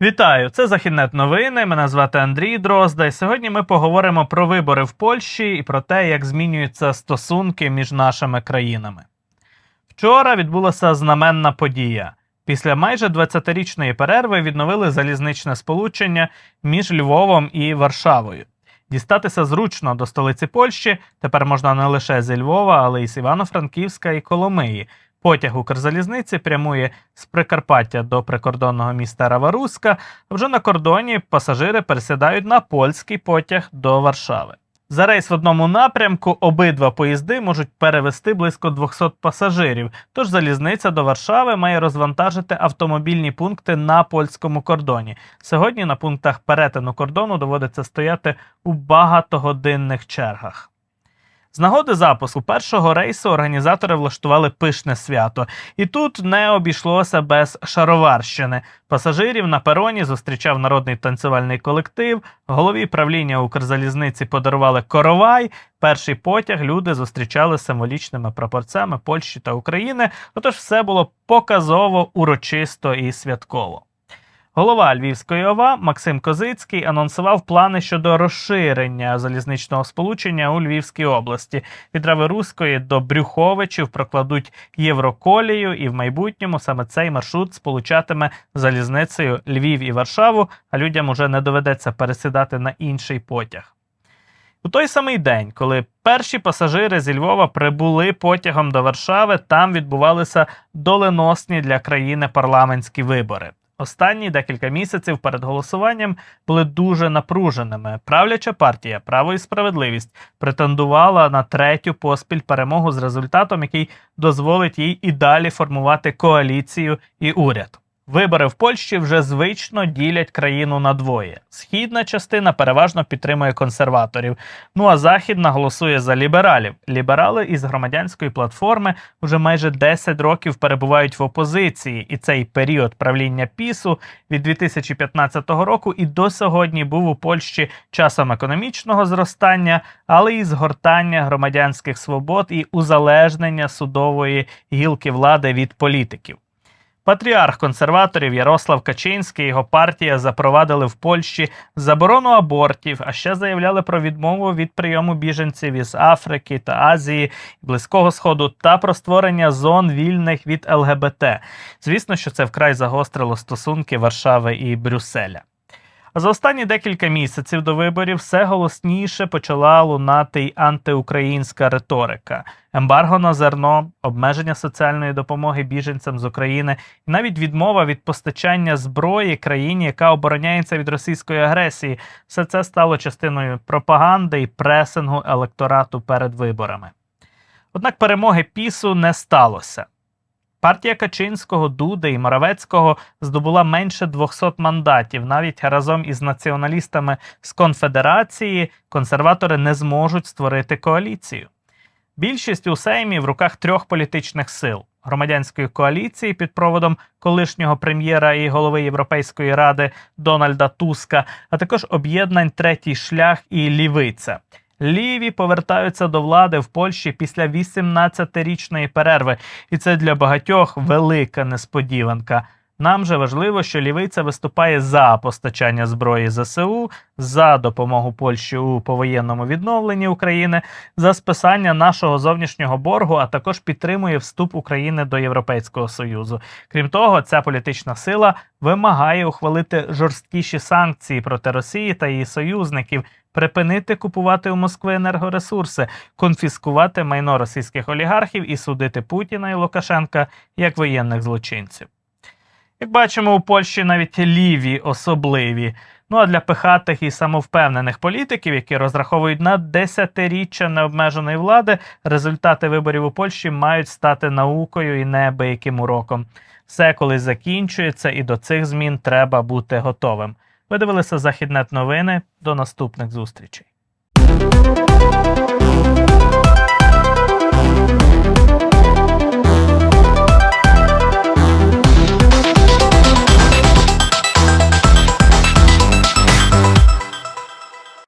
Вітаю! Це Західнет новини. Мене звати Андрій Дрозда. І сьогодні ми поговоримо про вибори в Польщі і про те, як змінюються стосунки між нашими країнами. Вчора відбулася знаменна подія. Після майже 20-річної перерви відновили залізничне сполучення між Львовом і Варшавою. Дістатися зручно до столиці Польщі тепер можна не лише зі Львова, але й з Івано-Франківська і Коломиї. Потяг Укрзалізниці прямує з Прикарпаття до прикордонного міста Раваруська. а Вже на кордоні пасажири пересідають на польський потяг до Варшави. За рейс в одному напрямку обидва поїзди можуть перевести близько 200 пасажирів. Тож залізниця до Варшави має розвантажити автомобільні пункти на польському кордоні. Сьогодні на пунктах перетину кордону доводиться стояти у багатогодинних чергах. З нагоди запуску першого рейсу організатори влаштували пишне свято, і тут не обійшлося без шароварщини. Пасажирів на пероні зустрічав народний танцювальний колектив. Голові правління Укрзалізниці подарували коровай. Перший потяг люди зустрічали символічними прапорцями Польщі та України. Отож, все було показово, урочисто і святково. Голова Львівської ОВА Максим Козицький анонсував плани щодо розширення залізничного сполучення у Львівській області. Від Раверуської до Брюховичів прокладуть Євроколію, і в майбутньому саме цей маршрут сполучатиме залізницею Львів і Варшаву, а людям уже не доведеться пересідати на інший потяг. У той самий день, коли перші пасажири зі Львова прибули потягом до Варшави, там відбувалися доленосні для країни парламентські вибори. Останні декілька місяців перед голосуванням були дуже напруженими. Правляча партія Право і справедливість претендувала на третю поспіль перемогу з результатом, який дозволить їй і далі формувати коаліцію і уряд. Вибори в Польщі вже звично ділять країну на двоє. Східна частина переважно підтримує консерваторів. Ну а західна голосує за лібералів. Ліберали із громадянської платформи вже майже 10 років перебувають в опозиції, і цей період правління пісу від 2015 року і до сьогодні був у Польщі часом економічного зростання, але і згортання громадянських свобод і узалежнення судової гілки влади від політиків. Патріарх консерваторів Ярослав Качинський і його партія запровадили в Польщі заборону абортів, а ще заявляли про відмову від прийому біженців із Африки та Азії, Близького Сходу та про створення зон вільних від ЛГБТ. Звісно, що це вкрай загострило стосунки Варшави і Брюсселя. За останні декілька місяців до виборів все голосніше почала лунати й антиукраїнська риторика, ембарго на зерно, обмеження соціальної допомоги біженцям з України і навіть відмова від постачання зброї країні, яка обороняється від російської агресії. Все це стало частиною пропаганди і пресингу електорату перед виборами. Однак перемоги пісу не сталося. Партія Качинського, Дуди і Моравецького здобула менше 200 мандатів. Навіть разом із націоналістами з конфедерації консерватори не зможуть створити коаліцію. Більшість у Сеймі в руках трьох політичних сил: громадянської коаліції під проводом колишнього прем'єра і голови Європейської ради Дональда Туска, а також об'єднань Третій шлях і Лівиця. Ліві повертаються до влади в Польщі після 18-річної перерви, і це для багатьох велика несподіванка. Нам же важливо, що лівиця виступає за постачання зброї ЗСУ, за допомогу Польщі у повоєнному відновленні України, за списання нашого зовнішнього боргу, а також підтримує вступ України до Європейського союзу. Крім того, ця політична сила вимагає ухвалити жорсткіші санкції проти Росії та її союзників. Припинити купувати у Москви енергоресурси, конфіскувати майно російських олігархів і судити Путіна і Лукашенка як воєнних злочинців. Як бачимо, у Польщі навіть ліві особливі. Ну а для пихатих і самовпевнених політиків, які розраховують на десятиріччя необмеженої влади, результати виборів у Польщі мають стати наукою і неабияким уроком. Все колись закінчується, і до цих змін треба бути готовим. Ви дивилися Західнет новини. До наступних зустрічей.